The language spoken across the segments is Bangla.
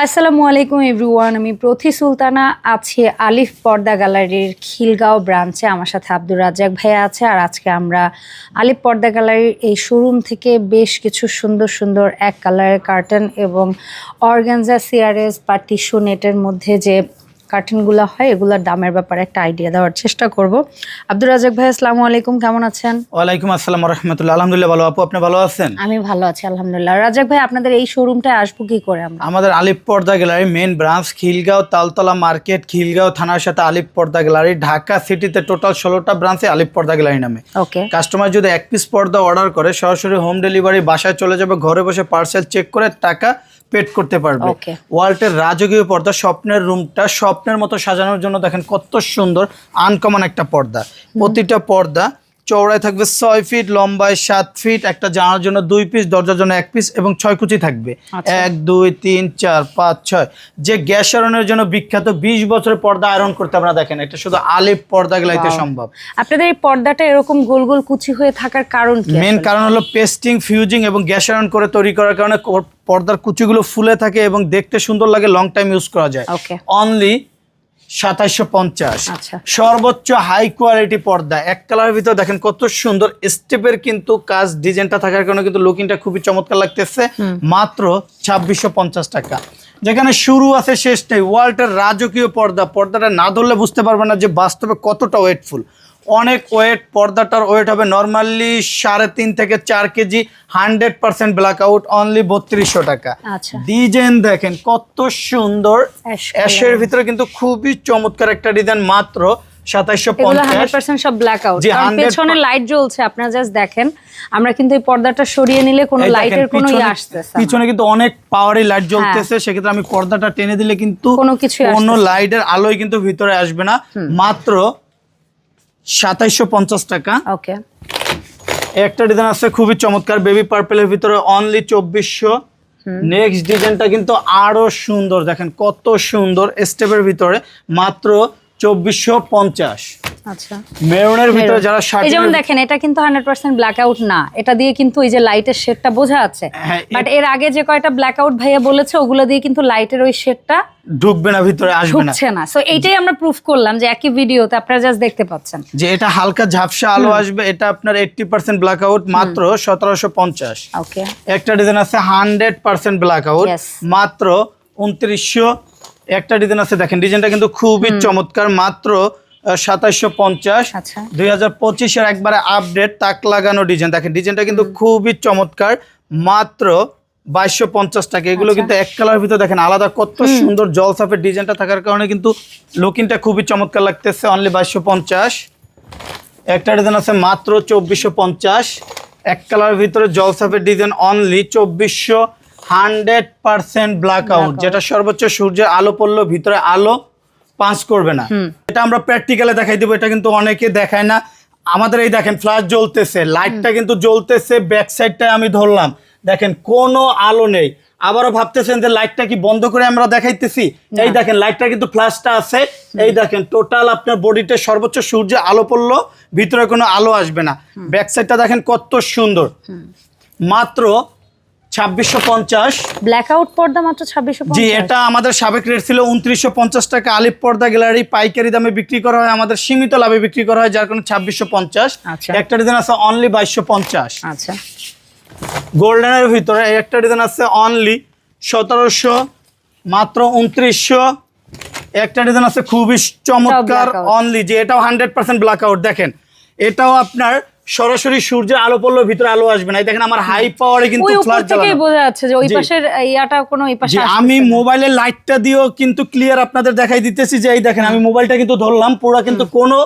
আসসালামু আলাইকুম, এভরিওয়ান। আমি প্রথি সুলতানা, আছি আলিফ পর্দা গ্যালারির খিলগাঁও ব্রাঞ্চে। আমার সাথে আব্দুর রাজ্জাক ভাইয়া আছে, আর আজকে আমরা আলিফ পর্দা গ্যালারির এই শোরুম থেকে বেশ কিছু সুন্দর সুন্দর এক কালারের কার্টন এবং অর্গানজা, সিআরএস বা টিস্যু নেটের মধ্যে যে কার্টনগুলো হয় এগুলোর দামের ব্যাপারে একটা আইডিয়া দেওয়ার চেষ্টা করব। আব্দুর রাজাক ভাই আসসালামু আলাইকুম কেমন আছেন? ওয়ালাইকুম আসসালাম রহমতুল্লাহ আলহামদুলিল্লাহ ভালো। আপু আপনি ভালো আছেন? আমি ভালো আছি আলহামদুলিল্লাহ। রাজাক ভাই আপনাদের এই শোরুমটায় আসব কি করে আমরা? আমাদের আলিপ পর্দা gallery main branch Khilgaon Taltala market Khilgaon থানার সাথে আলিপ পর্দা গ্যালারি ঢাকা সিটিতে টোটাল ষোলোটা ব্রাঞ্চে আলিপ পর্দা গ্যালারি নামে। ওকে কাস্টমার যদি এক পিস পর্দা অর্ডার করে সরাসরি হোম ডেলিভারি বাসায় চলে যাবে ঘরে বসে পার্সেল চেক করে টাকা পেড করতে পারবে। ওয়াল্টের রাজকীয় পর্দা স্বপ্নের রুমটা স্বপ্নের মতো সাজানোর জন্য দেখেন কত সুন্দর আনকমন একটা পর্দা। প্রতিটা পর্দা চওড়ায় থাকবে ছয় ফিট লম্বায় সাত ফিট একটা জানার জন্য দুই পিস দরজার জন্য এক পিস এবং ছয় কুচি থাকবে। আচ্ছা। এক দুই তিন চার পাঁচ ছয়। যে গ্যাস আয়রনের জন্য বিখ্যাত বিশ বছরের পর্দা আয়রন করতে আপনারা দেখেন এটা শুধু আলিপ পর্দা গেলাইতে সম্ভব। আপনাদের এই পর্দাটা এরকম গোল গোল কুচি হয়ে থাকার কারণ মেন কারণ হলো পেস্টিং ফিউজিং এবং গ্যাস আয়রন করে তৈরি করার কারণে পর্দার কুচিগুলো ফুলে থাকে এবং দেখতে সুন্দর লাগে লং টাইম ইউজ করা যায়. অনলি সাতাইশশো পঞ্চাশ। আচ্ছা। সর্বোচ্চ হাই কোয়ালিটি পর্দা। এক কালারের ভিতর দেখেন কত সুন্দর স্টেপের কিন্তু কাজ ডিজাইনটা থাকার কারণে কিন্তু লুকিংটা খুবই চমৎকার লাগতেছে। মাত্র ছাব্বিশশো পঞ্চাশ টাকা। যেখানে শুরু আছে শেষ নেই। ওয়ার্ল্ডের রাজকীয় পর্দা। পর্দাটা না ধরলে বুঝতে পারবে না যে বাস্তবে কতটা ওয়েটফুল। অনেক ওয়েট পর্দাটার ওয়েট হবে নর্মালি সাড়ে তিন থেকে চার KG hundred percent black out only বত্রিশশো টাকা। আচ্ছা। ডিজাইন দেখেন কত সুন্দর। অ্যাশের ভিতরে কিন্তু খুবই চমৎকার একটা ডিজাইন মাত্র সাতাইশশো এগুলো পঞ্চাশ। হান্ড্রেড পার্সেন্ট সব ব্ল্যাক আউট জি, কারণ 100% পেছনে লাইট জ্বলছে আপনারা জাস্ট দেখেন। আমরা কিন্তু এই পর্দাটা সরিয়ে নিলে কোনো লাইটের ইয়ে পিছনে- কিন্তু অনেক পাওয়ারি লাইট জ্বলতেছে সেক্ষেত্রে আমি পর্দাটা টেনে দিলে কিন্তু কোনো কিছুই কোনো। লাইটের আলোয় কিন্তু ভিতরে আসবে না। মাত্র সাতাইশশো পঞ্চাশ টাকা। ওকে। একটা ডিজাইন আছে খুবই চমৎকার বেবি পার্পেলের ভিতরে অনলি চব্বিশশো। নেক্সট ডিজাইনটা কিন্তু আরও সুন্দর দেখেন কত সুন্দর স্টেপের ভিতরে মাত্র চব্বিশশো পঞ্চাশ। আচ্ছা। মেরুনের ভিতরে যারা শার্ট যেমন দেখেন এটা কিন্তু হান্ড্রেড পার্সেন্ট ব্ল্যাক আউট না। এটা দিয়ে কিন্তু এই যে লাইটের শেডটা বোঝা হ্যাঁ, বাট এর আগে যে কয়টা ব্ল্যাক আউট ভাইয়া বলেছে ওগুলো দিয়ে কিন্তু লাইটের ওই শেডটা ঢুকবে না ভিতরে আসবে না। না। সো এইটাই আমরা প্রুফ করলাম যে একই ভিডিওতে আপনারা জাস্ট দেখতে পাচ্ছেন। যে এটা হালকা ঝাপসা আলো আসবে এটা আপনার এইটটি পার্সেন্ট ব্ল্যাক আউট মাত্র সতেরোশো পঞ্চাশ। ওকে একটা ডিজাইন আছে হান্ড্রেড পার্সেন্ট ব্ল্যাক আউট মাত্র উনত্রিশশো একটা ডিজাইন আছে দেখেন ডিজাইনটা কিন্তু খুবই চমৎকার মাত্র সাতাইশশো পঞ্চাশ। আচ্ছা। দুই হাজার পঁচিশের একবারে আপডেট তাক লাগানো ডিজাইন দেখেন ডিজাইনটা কিন্তু খুবই চমৎকার মাত্র বাইশশো পঞ্চাশ টাকা। এগুলো আচ্ছা। কিন্তু এক কালার ভিতরে দেখেন আলাদা কত সুন্দর জলসাফের ডিজাইনটা থাকার কারণে কিন্তু লুকিংটা খুবই চমৎকার লাগতেছে অনলি বাইশশো পঞ্চাশ। একটা ডিজাইন আছে মাত্র চব্বিশশো পঞ্চাশ। এক কালার ভিতরে জলসাফের ডিজাইন অনলি চব্বিশশো হান্ড্রেড পার্সেন্ট ব্ল্যাক আউট যেটা সর্বোচ্চ সূর্যের আলো পড়ল ভিতরে আলো পাঁচ করবে না। এটা আমরা প্র্যাকটিক্যালে দেখাই দিব এটা কিন্তু অনেকে দেখায় না। আমাদের এই দেখেন ফ্ল্যাশ জ্বলতেছে লাইটটা কিন্তু জ্বলতেছে ব্যাক সাইডটায় আমি ধরলাম। দেখেন কোনো আলো নেই। আবারও ভাবতেছেন যে লাইটটা কি বন্ধ করে আমরা দেখাইতেছি? এই দেখেন লাইটটা কিন্তু ফ্ল্যাশটা আছে। এই দেখেন টোটাল আপনার বডিতে সর্বোচ্চ সূর্যে আলো পড়ল ভিতরে কোনো আলো আসবে না। ব্যাক সাইডটা দেখেন কত সুন্দর। মাত্র ছাব্বিশশো পঞ্চাশ। পর্দা মাত্র ছাব্বিশশো জি এটা আমাদের সাবেক রেট ছিল উনত্রিশশো পঞ্চাশ টাকা। আলিপ পর্দা গ্যালারি পাইকারি দামে বিক্রি করা হয় আমাদের সীমিত লাভে বিক্রি করা হয় যার কারণে ছাব্বিশশো পঞ্চাশ। আচ্ছা। একটা ডিজাইন আছে অনলি বাইশশো পঞ্চাশ। আচ্ছা। গোল্ডেনের ভিতরে একটা ডিজাইন আছে অনলি সতেরোশো মাত্র উনত্রিশশো। একটা ডিজাইন আছে খুবই চমৎকার অনলি যে এটাও হান্ড্রেড পার্সেন্ট দেখেন এটাও আপনার সরাসরি সূর্যের আলো পড়লেও ভিতরে আলো আসবে না। দেখেন আমার হাই পাওয়ারে কিন্তু ফ্ল্যাশ জ্বালানো। বোঝা যাচ্ছে যে ওই পাশের ইয়াটা কোনো ওই পাশে আমি। মোবাইলের লাইটটা দিয়েও কিন্তু ক্লিয়ার আপনাদের দেখাই দিতেছি যে এই দেখেন আমি মোবাইলটা কিন্তু ধরলাম পুরো কিন্তু কোনো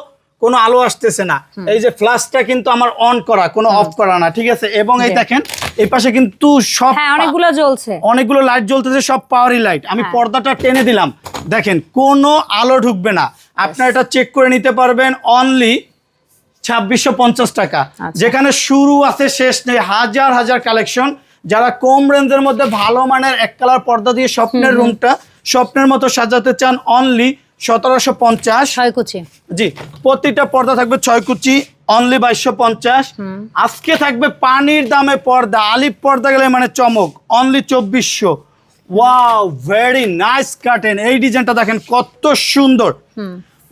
কোনো আলো আসতেছে না। এই যে ফ্ল্যাশটা কিন্তু আমার অন করা কোনো অফ করা না ঠিক আছে? এবং এই দেখেন এই পাশে কিন্তু সব হ্যাঁ অনেকগুলো জ্বলছে। অনেকগুলো লাইট জ্বলতেছে সব পাওয়ারি লাইট আমি হ্যাঁ। পর্দাটা টেনে দিলাম। দেখেন কোনো আলো ঢুকবে না। আপনারা এটা চেক করে নিতে পারবেন অনলি ছাব্বিশশো পঞ্চাশ টাকা। আচ্ছা। যেখানে শুরু আছে শেষ নেই হাজার হাজার কালেকশন। যারা কম রেঞ্জের মধ্যে ভালো মানের এক কালার পর্দা দিয়ে স্বপ্নের রুমটা স্বপ্নের মতো সাজাতে চান অনলি সতেরোশো পঞ্চাশ। ছয় কুচি। জি প্রতিটা পর্দা থাকবে ছয় কুচি অনলি বাইশশো পঞ্চাশ। আজকে থাকবে পানির দামে পর্দা আলিপ পর্দা গেলে মানে চমক অনলি চব্বিশশো। ওয়াও ভেরি নাইস কাটেন এই ডিজাইনটা দেখেন কত সুন্দর।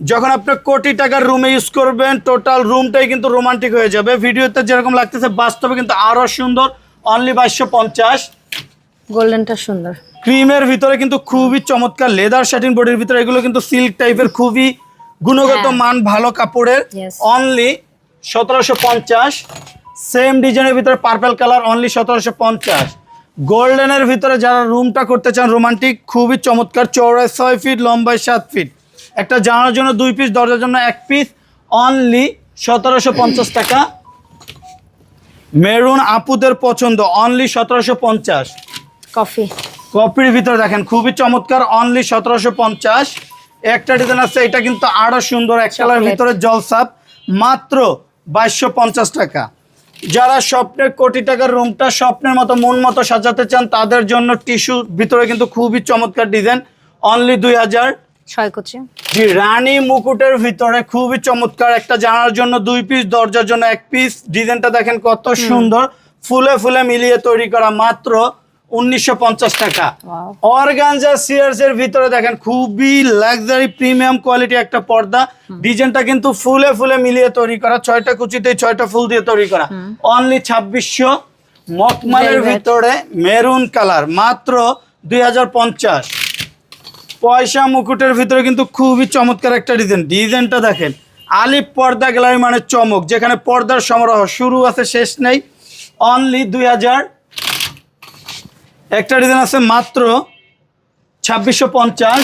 যখন আপনি কোটি টাকার রুমে ইউজ করবেন টোটাল রুমটাই কিন্তু রোমান্টিক হয়ে যাবে। ভিডিওতে যেরকম লাগতেছে বাস্তবে কিন্তু আরও সুন্দর অনলি বাইশশো পঞ্চাশ। গোল্ডেনটা সুন্দর। ক্রিমের ভিতরে কিন্তু খুবই চমৎকার লেদার শাটিন বডির ভিতরে এগুলো কিন্তু সিল্ক টাইপের খুবই গুণগত হ্যাঁ। মান ভালো কাপড়ের। অনলি সতেরোশো পঞ্চাশ। সেম ডিজাইনের ভিতরে পার্পল কালার অনলি সতেরোশো পঞ্চাশ। গোল্ডেনের ভিতরে যারা রুমটা করতে চান রোমান্টিক খুবই চমৎকার চৌড়ায় ছয় ফিট লম্বায় সাত ফিট একটা জানার জন্য দুই পিস দরজার জন্য এক পিস অনলি সতেরোশো পঞ্চাশ টাকা। মেরুন আপুদের পছন্দ অনলি সতেরোশো পঞ্চাশ। কফি কপির ভিতরে দেখেন খুবই চমৎকার অনলি সতেরোশো পঞ্চাশ। একটা ডিজাইন আছে এটা কিন্তু আরও সুন্দর এক কালার. ভিতরে জলসাপ মাত্র বাইশশো পঞ্চাশ টাকা। যারা স্বপ্নের কোটি টাকার রুমটা স্বপ্নের মতো মন মতো সাজাতে চান তাদের জন্য টিস্যু ভিতরে কিন্তু খুবই চমৎকার ডিজাইন অনলি দুই হাজার। ছয় কুচি। জি রানী মুকুটের ভিতরে খুবই চমৎকার একটা জানার জন্য দুই পিস দরজার জন্য এক পিস ডিজাইনটা দেখেন কত সুন্দর। ফুলে ফুলে মিলিয়ে তৈরি করা মাত্র উনিশশো পঞ্চাশ টাকা। Wow. অর্গানজা সিয়ার্স এর ভিতরে দেখেন খুবই লাক্সারি প্রিমিয়াম কোয়ালিটি একটা পর্দা। ডিজাইনটা কিন্তু ফুলে ফুলে মিলিয়ে তৈরি করা। ছয়টা কুচিতে ছয়টা ফুল দিয়ে তৈরি করা। অনলি ছাব্বিশশো। মকমালের ভিতরে মেরুন কালার মাত্র দুই হাজার পঞ্চাশ। পয়সা মুকুটের ভিতরে কিন্তু খুবই চমৎকার একটা ডিজাইন। ডিজাইনটা দেখেন আলিপ পর্দা গ্যালারি মানে চমক যেখানে পর্দার সমারোহ শুরু আছে শেষ নেই। অনলি দুই হাজার। একটা ডিজাইন আছে মাত্র ছাব্বিশশো পঞ্চাশ।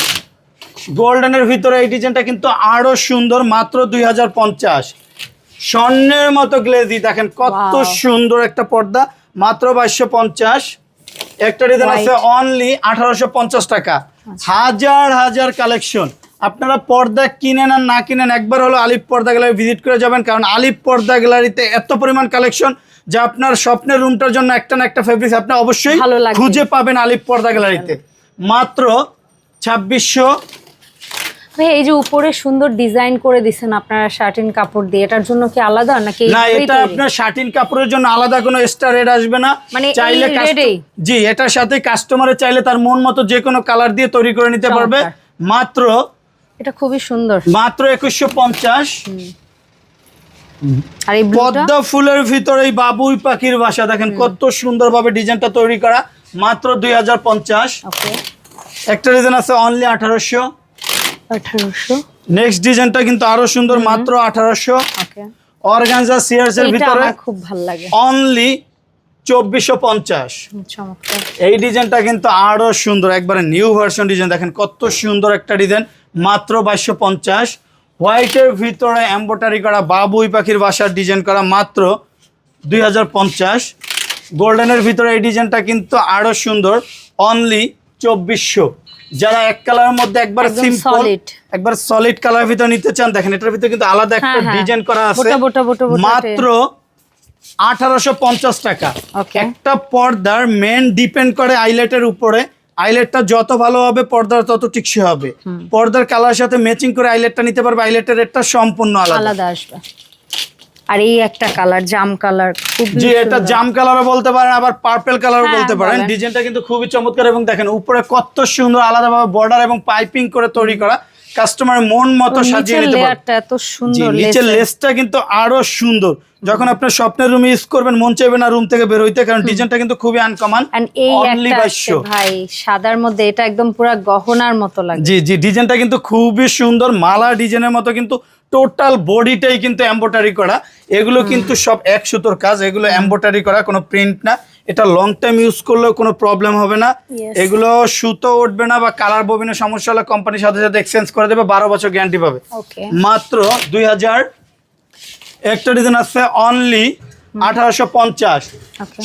গোল্ডেনের ভিতরে এই ডিজাইনটা কিন্তু আরও সুন্দর মাত্র দুই হাজার পঞ্চাশ। স্বর্ণের মতো গ্লেজি দেখেন কত সুন্দর একটা পর্দা মাত্র বাইশশো পঞ্চাশ। একটা ডিজাইন আছে অনলি আঠারোশো পঞ্চাশ টাকা। হাজার হাজার কালেকশন। আপনারা পর্দা কিনেন আর না কিনেন একবার হলো আলিপ পর্দা গ্যালারি ভিজিট করে যাবেন কারণ আলিপ পর্দা গ্যালারিতে এত পরিমাণ কালেকশন যা আপনার স্বপ্নের রুমটার জন্য একটা না একটা ফেব্রিক আপনি অবশ্যই। খুঁজে পাবেন আলিপ পর্দা গ্যালারিতে। মাত্র ছাব্বিশশো ভাই এই যে উপরে সুন্দর ডিজাইন করে দিছেন আপনারা শার্টিন কাপড় দিয়ে এটার জন্য কি আলাদা নাকি না এটা আপনার শার্টিন কাপড়ের জন্য আলাদা কোনো এক্সট্রা রেট আসবে না। মানে চাইলে জি এটার সাথে কাস্টমারের চাইলে তার মন মতো যে কোনো কালার দিয়ে তৈরি করে নিতে পারবে। মাত্র এটা খুবই সুন্দর। মাত্র একুশশো পঞ্চাশ। আর এই ব্লুটা পদ্ম ফুলের ভিতরে এই বাবুই পাখির বাসা। দেখেন কত সুন্দরভাবে ডিজাইনটা তৈরি করা। মাত্র দুই হাজার পঞ্চাশ। ওকে। একটা ডিজাইন আছে অনলি আঠারোশো। আঠারোশো। নেক্সট ডিজাইনটা কিন্তু আরও সুন্দর মাত্র আঠারোশো। ওকে অর্গানজা সিয়ার্স এর ভিতরে খুব ভালো লাগে। অনলি চব্বিশশো পঞ্চাশ। হুম, চমৎকার। এই ডিজাইনটা কিন্তু আরও সুন্দর একবারে নিউ ভার্সন ডিজাইন দেখেন কত সুন্দর একটা ডিজাইন মাত্র বাইশশো পঞ্চাশ। হোয়াইটের ভিতরে এম্বোটারি করা বাবুই পাখির বাসার ডিজাইন করা মাত্র দুই হাজার পঞ্চাশ। গোল্ডেনের ভিতরে এই ডিজাইনটা কিন্তু আরও সুন্দর অনলি চব্বিশশো। যারা এক কালারের মধ্যে একবার সিম্পল একবার সলিড কালার ভিতরে নিতে চান দেখেন এটার ভিতরে কিন্তু আলাদা একটা হ্যাঁ, হ্যাঁ। ডিজাইন করা আছে। মাত্র আঠারোশো পঞ্চাশ টাকা। একটা পর্দার মেন ডিপেন্ড করে আইলেটের উপরে। আইলেটটা যত ভালো হবে পর্দার তত টিকসই হবে। পর্দার কালার সাথে ম্যাচিং করে আইলেটটা নিতে পারবে আইলেটের রেটটা সম্পূর্ণ আলাদা। আলাদা আসবে। আর এই একটা কালার জাম কালার খুব জি এটা জাম কালারও বলতে পারেন আবার পার্পল কালারও হ্যাঁ, বলতে পারেন। ডিজাইনটা কিন্তু খুবই চমৎকার এবং দেখেন উপরে কত সুন্দর আলাদাভাবে বর্ডার এবং পাইপিং করে তৈরি করা। কাস্টমার মন মতো সাজিয়ে নিতে পারবে। লেয়ারটা এত সুন্দর নিচের লেসটা কিন্তু আরও সুন্দর। যখন আপনার স্বপ্নের রুমে ইউজ করবেন মন চাইবে না রুম থেকে বের হইতে কারণ ডিজাইনটা কিন্তু খুবই আনকমন অনলি একটা ভাই সাদার মধ্যে এটা একদম পুরো গহনার মতো লাগে। জি জি ডিজাইনটা কিন্তু খুবই সুন্দর। মালা ডিজাইনের মতো কিন্তু টোটাল বডিটাই কিন্তু এম্বোটারি করা। এগুলো কিন্তু সব এক সুতোর কাজ এগুলো এম্বোটারি করা কোনো প্রিন্ট না। এটা লং টাইম ইউজ করলেও কোনো প্রবলেম হবে না। এগুলো সুতো উঠবে না বা কালার ববিনের সমস্যা হলে কোম্পানির সাথে সাথে এক্সচেঞ্জ করে দেবে বারো বছর গ্যারান্টি পাবে। মাত্র দুই হাজার একটা ডিজাইন আছে অনলি আঠারোশো পঞ্চাশ।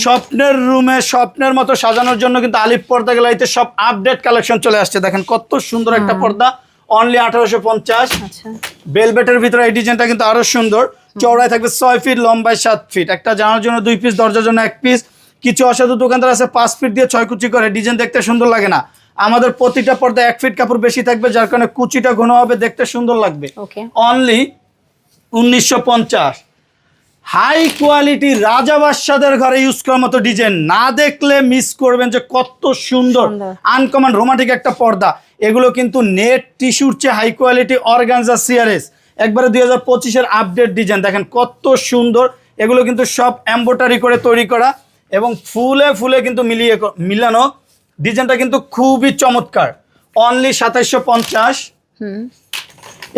স্বপ্নের রুমে স্বপ্নের মতো সাজানোর জন্য কিন্তু আলিপ পর্দা গ্যালারিতে সব আপডেট কালেকশন চলে আসছে। দেখেন কত সুন্দর একটা পর্দা। অনলি আঠারোশো পঞ্চাশ। আচ্ছা। বেলবেটের ভিতরে এই ডিজাইনটা কিন্তু আরও সুন্দর। চওড়ায় থাকবে ছয় ফিট লম্বায় সাত ফিট একটা জানার জন্য দুই পিস দরজার জন্য এক পিস কিছু অসাধু দোকানদার আছে পাঁচ ফিট দিয়ে ছয় কুচি করে। ডিজাইন দেখতে সুন্দর লাগে না। আমাদের প্রতিটা পর্দা এক ফিট কাপড় বেশি থাকবে যার কারণে কুচিটা ঘন হবে দেখতে সুন্দর লাগবে। অনলি উনিশশো পঞ্চাশ। হাই কোয়ালিটি রাজা বাদশাদের ঘরে ইউজ করার মতো ডিজাইন না দেখলে মিস করবেন যে কত সুন্দর। আনকমন রোমান্টিক একটা পর্দা। এগুলো কিন্তু নেট টিস্যুর চেয়ে হাই কোয়ালিটি অর্গানজা সিআরএস একবারে দুই হাজার পঁচিশের আপডেট ডিজাইন দেখেন কত সুন্দর। এগুলো কিন্তু সব এম্বোটারি করে তৈরি করা এবং ফুলে ফুলে কিন্তু মিলিয়ে মিলানো। ডিজাইনটা কিন্তু খুবই চমৎকার। অনলি সাতাইশশো পঞ্চাশ।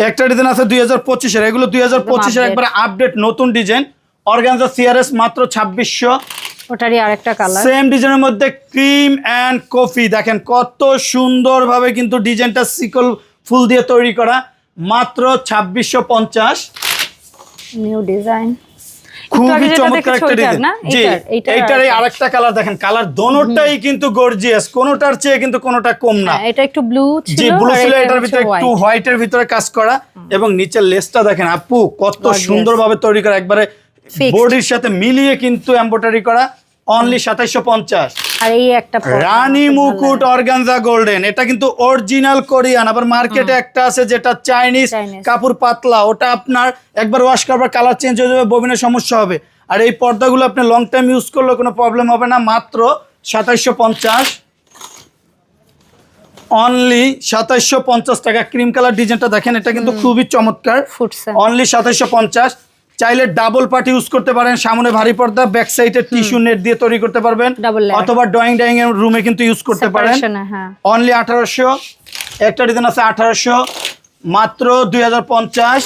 একটা ডিজাইন আছে দুই হাজার পঁচিশের। এগুলো দুই হাজার পঁচিশের। একবারে আপডেট নতুন ডিজাইন অর্গানজা সিআরএস মাত্র ছাব্বিশশো। ওটারই আরেকটা কালার সেম ডিজাইনের মধ্যে ক্রিম অ্যান্ড কফি দেখেন কত সুন্দরভাবে কিন্তু ডিজাইনটা সিকল ফুল দিয়ে তৈরি করা। মাত্র ছাব্বিশশো পঞ্চাশ। নিউ ডিজাইন খুবই চমৎকার একটা ডিজাইন জি এইটার এই আরেকটা। কালার দেখেন। কালার দোনোটাই কিন্তু গর্জিয়াস কোনোটার চেয়ে কিন্তু কোনোটা কম না। হ্যাঁ, এটা একটু ব্লু ছিল জি ব্লু ছিল এটার ভিতরে একটু। হোয়াইটের ভিতরে কাজ করা। এবং নিচের লেসটা দেখেন আপু কত. সুন্দরভাবে তৈরি করা। একবারে. বডির সাথে মিলিয়ে কিন্তু এমব্রয়ডারি করা অনলি সাতাইশশো পঞ্চাশ। আর এই একটা পর্দা রানী মুকুট অর্গানজা গোল্ডেন এটা কিন্তু অরিজিনাল কোরিয়ান আবার মার্কেটে একটা আছে যেটা চাইনিজ কাপড় পাতলা ওটা আপনার একবার ওয়াশ করবার কালার চেঞ্জ হয়ে যাবে ববিনের সমস্যা হবে। আর এই পর্দাগুলো আপনি লং টাইম ইউজ করলে কোনো প্রবলেম হবে না মাত্র সাতাইশশো পঞ্চাশ। অনলি সাতাইশশো পঞ্চাশ টাকা ক্রিম কালার ডিজাইনটা দেখেন এটা কিন্তু খুবই চমৎকার। অনলি সাতাইশশো পঞ্চাশ। চাইলে ডাবল পার্ট ইউজ করতে পারেন। সামনে ভারী পর্দা ব্যাক সাইডে টিস্যু নেট দিয়ে তৈরি করতে পারবেন। অথবা ড্রয়িং ডাইং এর রুমে কিন্তু ইউজ করতে পারেন। হ্যাঁ। অনলি আঠারোশো। একটা ডিজাইন আছে আঠারোশো। মাত্র দুই হাজার পঞ্চাশ।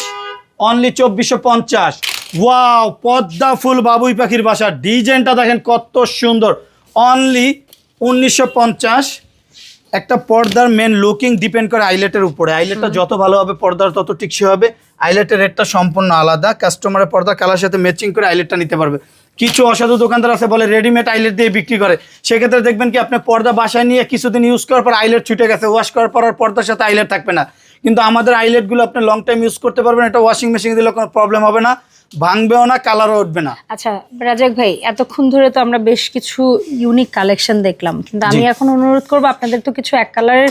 অনলি চব্বিশশো পঞ্চাশ। ওয়াও পদ্মা ফুল বাবুই পাখির বাসা। ডিজাইনটা দেখেন কত সুন্দর। অনলি উনিশশো পঞ্চাশ। একটা পর্দার মেন লুকিং ডিপেন্ড করে আইলেটের উপরে। আইলেটটা যত ভালো হবে পর্দার তত টিকসি হবে। আইলেটের রেটটা সম্পূর্ণ আলাদা। কাস্টমারের পর্দা কালার সাথে ম্যাচিং করে আইলেটটা নিতে পারবে। কিছু অসাধু দোকানদার আছে বলে রেডিমেড আইলেট দিয়ে বিক্রি করে। সেক্ষেত্রে দেখবেন কি আপনি পর্দা বাসায় নিয়ে কিছুদিন ইউজ করার পর আইলেট ছুটে গেছে। ওয়াশ করার পর আর পর্দার সাথে আইলেট থাকবে না। কিন্তু আমাদের আইলেটগুলো আপনি লং টাইম ইউজ করতে পারবেন। এটা ওয়াশিং মেশিন দিলে কোনো প্রবলেম হবে না। ভাঙবেও না কালারও উঠবে না। আচ্ছা রাজাক ভাই এতক্ষণ ধরে তো আমরা বেশ কিছু ইউনিক কালেকশন দেখলাম কিন্তু আমি এখন অনুরোধ করব আপনাদের তো কিছু এক কালারের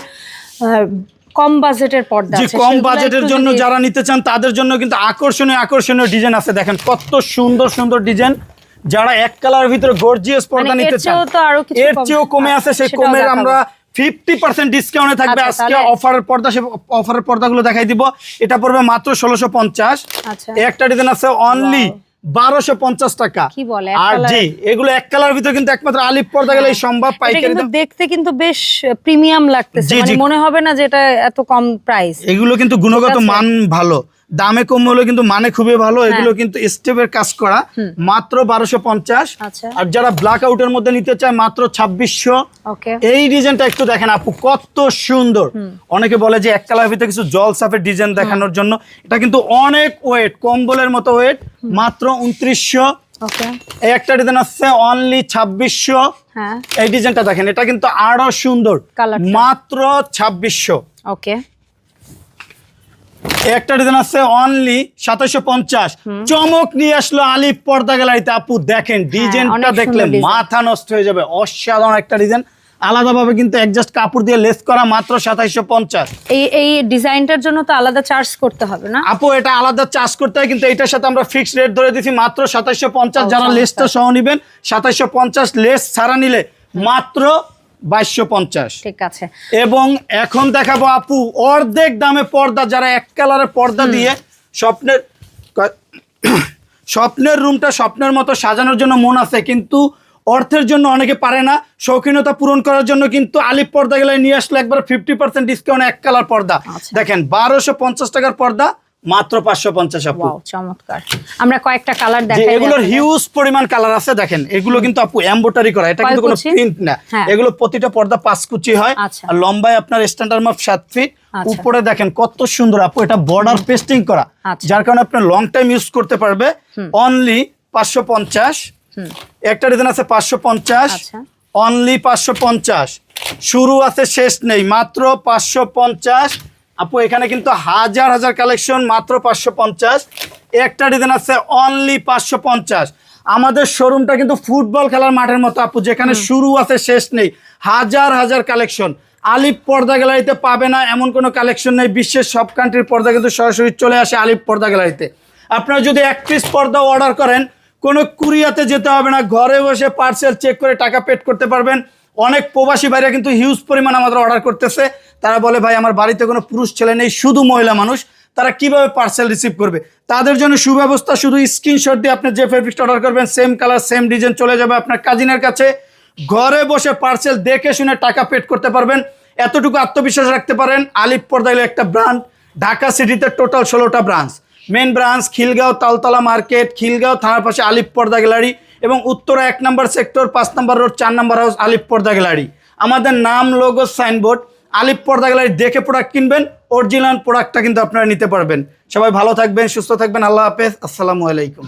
কম বাজেটের পর্দা যে আছে কম বাজেটের জন্য যারা নিতে চান তাদের জন্য কিন্তু আকর্ষণীয় আকর্ষণীয় ডিজাইন আছে। দেখেন কত সুন্দর সুন্দর ডিজাইন যারা এক কালার ভিতরে গর্জিয়াস পর্দা মানে নিতে এর চান চেয়েও তো আরও কিছু এর চেয়েও কমে আছে সেই কমের আমরা ফিফটি পার্সেন্ট ডিসকাউন্টে থাকবে আচ্ছা, আজকে অফারের পর্দা সে অফারের পর্দাগুলো দেখাই দিব। এটা পড়বে মাত্র ষোলোশো পঞ্চাশ। আচ্ছা। একটা ডিজাইন আছে অনলি বারোশো পঞ্চাশ টাকা। কি বলে, আর জি এগুলো এক কালার ভিতরে কিন্তু একমাত্র আলিপ পর্দা গেলে সম্ভব পাইকারি কিন্তু দেখতে কিন্তু বেশ প্রিমিয়াম লাগতেছে। মানে। মনে হবে না যে এটা এত কম প্রাইস এগুলো কিন্তু গুণগত মান ভালো। দামে কম হলেও কিন্তু মানে খুবই ভালো হ্যাঁ। এগুলো কিন্তু স্টেপের কাজ করা। মাত্র বারোশো পঞ্চাশ। আচ্ছা। আর যারা ব্ল্যাক আউটের মধ্যে নিতে চায় মাত্র ছাব্বিশশো। এই ডিজাইনটা একটু দেখেন আপু কত সুন্দর। অনেকে বলে যে এক কালার ভিতরে কিছু জল সাফের ডিজাইন দেখানোর জন্য। এটা কিন্তু অনেক ওয়েট কম্বলের মতো ওয়েট মাত্র উনত্রিশশো। এই একটা ডিজাইন আসছে অনলি ছাব্বিশশো। হ্যাঁ। এই ডিজাইনটা দেখেন এটা কিন্তু আরও সুন্দর। মাত্র ছাব্বিশশো। ওকে। একটা ডিজাইন আছে অনলি সাতাশশো পঞ্চাশ। চমক নিয়ে আসলো আলিপ পর্দা গ্যালারিতে। আপু দেখেন ডিজাইনটা হ্যাঁ, দেখলে মাথা নষ্ট হয়ে যাবে। অসাধারণ একটা ডিজাইন আলাদাভাবে কিন্তু অ্যাডজাস্ট কাপড় দিয়ে লেস করা মাত্র সাতাইশশো পঞ্চাশ। এই এই ডিজাইনটার জন্য তো আলাদা চার্জ করতে হবে না? আপু এটা আলাদা চার্জ করতে হয় কিন্তু এটার সাথে আমরা ফিক্সড রেট ধরে দিচ্ছি মাত্র সাতাইশশো পঞ্চাশ। যারা লেসটা সহ নিবেন সাতাইশশো পঞ্চাশ লেস ছাড়া নিলে মাত্র বাইশশো পঞ্চাশ। ঠিক আছে। এবং এখন দেখাবো আপু অর্ধেক দামে পর্দা যারা এক কালারের পর্দা দিয়ে স্বপ্নের স্বপ্নের রুমটা স্বপ্নের মতো সাজানোর জন্য মন আছে কিন্তু অর্থের জন্য অনেকে পারে না। শৌখিনতা পূরণ করার জন্য কিন্তু আলিপ পর্দা গেলে নিয়ে আসলে একবার ফিফটি পার্সেন্ট ডিসকাউন্ট এক কালার পর্দা। আচ্ছা। দেখেন বারোশো পঞ্চাশ টাকার পর্দা মাত্র পাঁচশো পঞ্চাশ আপু। ওয়াও চমৎকার। আমরা কয়েকটা কালার যে দেখাই এগুলোর হিউজ পরিমাণ কালার আছে দেখেন এগুলো কিন্তু আপু এম্বোটারি করা এটা কিন্তু কোনো প্রিন্ট না। হ্যাঁ। এগুলো প্রতিটা পর্দা পাঁচ কুচি হয়। আচ্ছা। আর লম্বায় আপনার স্ট্যান্ডার্ড মাপ সাত ফিট আচ্ছা। উপরে দেখেন কত সুন্দর আপু এটা বর্ডার পেস্টিং করা। আচ্ছা। যার কারণে আপনি লং টাইম ইউজ করতে পারবে। অনলি পাঁচশো পঞ্চাশ। একটা ডিজাইন আছে পাঁচশো পঞ্চাশ। আচ্ছা। অনলি পাঁচশো পঞ্চাশ। শুরু আছে শেষ নেই মাত্র পাঁচশো পঞ্চাশ। আপু এখানে কিন্তু হাজার হাজার কালেকশন মাত্র পাঁচশো পঞ্চাশ। একটা ডিজাইন আছে অনলি পাঁচশো পঞ্চাশ। আমাদের শোরুমটা কিন্তু ফুটবল খেলার মাঠের মতো আপু যেখানে শুরু আছে শেষ নেই। হাজার হাজার কালেকশন আলিপ পর্দা গ্যালারিতে পাবে না এমন কোনো কালেকশন নেই। বিশ্বের সব কান্ট্রির পর্দা কিন্তু সরাসরি চলে আসে আলিপ পর্দা গ্যালারিতে। আপনারা যদি এক পিস পর্দা অর্ডার করেন কোনো কুরিয়াতে যেতে হবে না। ঘরে বসে পার্সেল চেক করে টাকা পেড করতে পারবেন। অনেক প্রবাসী ভাইরা কিন্তু হিউজ পরিমাণ আমাদের অর্ডার করতেছে। তারা বলে, ভাই, আমার বাড়িতে কোনো পুরুষ ছেলে নেই, শুধু মহিলা মানুষ। তারা কীভাবে পার্সেল রিসিভ করবে? তাদের জন্য সুব্যবস্থা শুধু স্ক্রিনশট দিয়ে আপনি যে ফেব্রিকটা অর্ডার করবেন সেম কালার সেম ডিজাইন চলে যাবে আপনার কাজিনের কাছে। ঘরে বসে পার্সেল দেখে শুনে টাকা পেড করতে পারবেন। এতটুকু আত্মবিশ্বাস রাখতে পারেন। আলিপ পর্দায় একটা ব্রান্ড ঢাকা সিটিতে টোটাল ষোলোটা branch main branch Khilgaon, Taltala market Khilgaon, থানার পাশে আলিপ পর্দা গ্যালারি এবং উত্তরা এক নম্বর সেক্টর, পাঁচ নম্বর রোড, চার নম্বর হাউস, আলিপ পর্দা গ্যালারি। আমাদের নাম, লোগো, সাইনবোর্ড, আলিপ পর্দা গ্যালারি দেখে প্রোডাক্ট কিনবেন অরিজিনাল প্রোডাক্টটা কিন্তু আপনারা নিতে পারবেন। সবাই ভালো থাকবেন, সুস্থ থাকবেন, আল্লাহ হাফেজ, আসসালামু আলাইকুম।